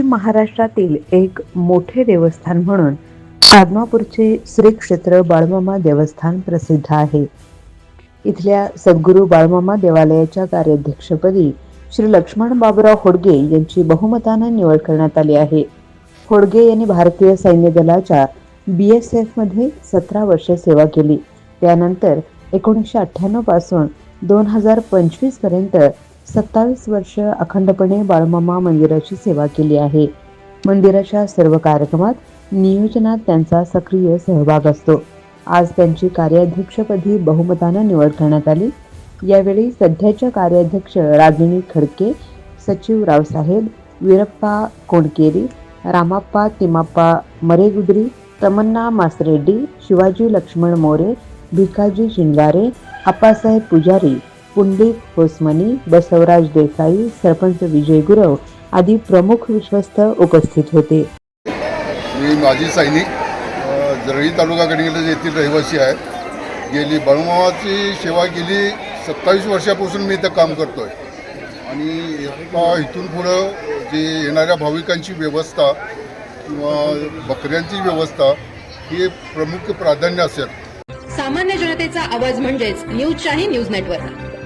महाराष्ट्रातील एक मोठे देवस्थान म्हणून आदमापूरचे श्री क्षेत्र बाळमामा देवस्थान प्रसिद्ध आहे. इथल्या सद्गुरू बाळमामा देवालयाच्या कार्याध्यक्षपदी श्री लक्ष्मण बाबुराव होडगे यांची बहुमतानं निवड करण्यात आली आहे. होडगे यांनी भारतीय सैन्य दलाच्या बी एस एफमध्ये सतरा वर्ष सेवा केली. त्यानंतर एकोणीसशे अठ्ठ्याण्णवपासून दोन हजार पंचवीसपर्यंत सत्तावीस वर्ष अखंडपणे बाळमामा मंदिराची सेवा केली आहे. मंदिराच्या सर्व कार्यक्रमात नियोजनात त्यांचा सक्रिय सहभाग असतो. आज त्यांची कार्याध्यक्षपदी बहुमतानं निवड करण्यात आली. यावेळी सध्याच्या कार्याध्यक्ष रागिणी खडके सचिव रावसाहेब वीरप्पा कोणकेरी रामाप्पा तिमाप्पा मरेगुद्री तमन्ना मासरेड्डी शिवाजी लक्ष्मण मोरे भिकाजी शिंगारे आप्पासाहेब पुजारी पुंडलिक होसमनी बसवराज देसाई सरपंच विजय गुरव आदी प्रमुख विश्वस्त उपस्थित होते. मी माजी सैनिक जरळी तालुका गडिंग्लज येथील रहिवासी आहे गेली बळमावाची सेवा गेली सत्तावीस वर्षापासून मी इथं काम करतो आहे आणि आता इथून पुढं जे येणाऱ्या भाविकांची व्यवस्था किंवा बकऱ्यांची व्यवस्था ही प्रमुख प्राधान्य असेल. सामान्य जनतेचा आवाज म्हणजेच न्यूज शाही न्यूज नेटवर्क.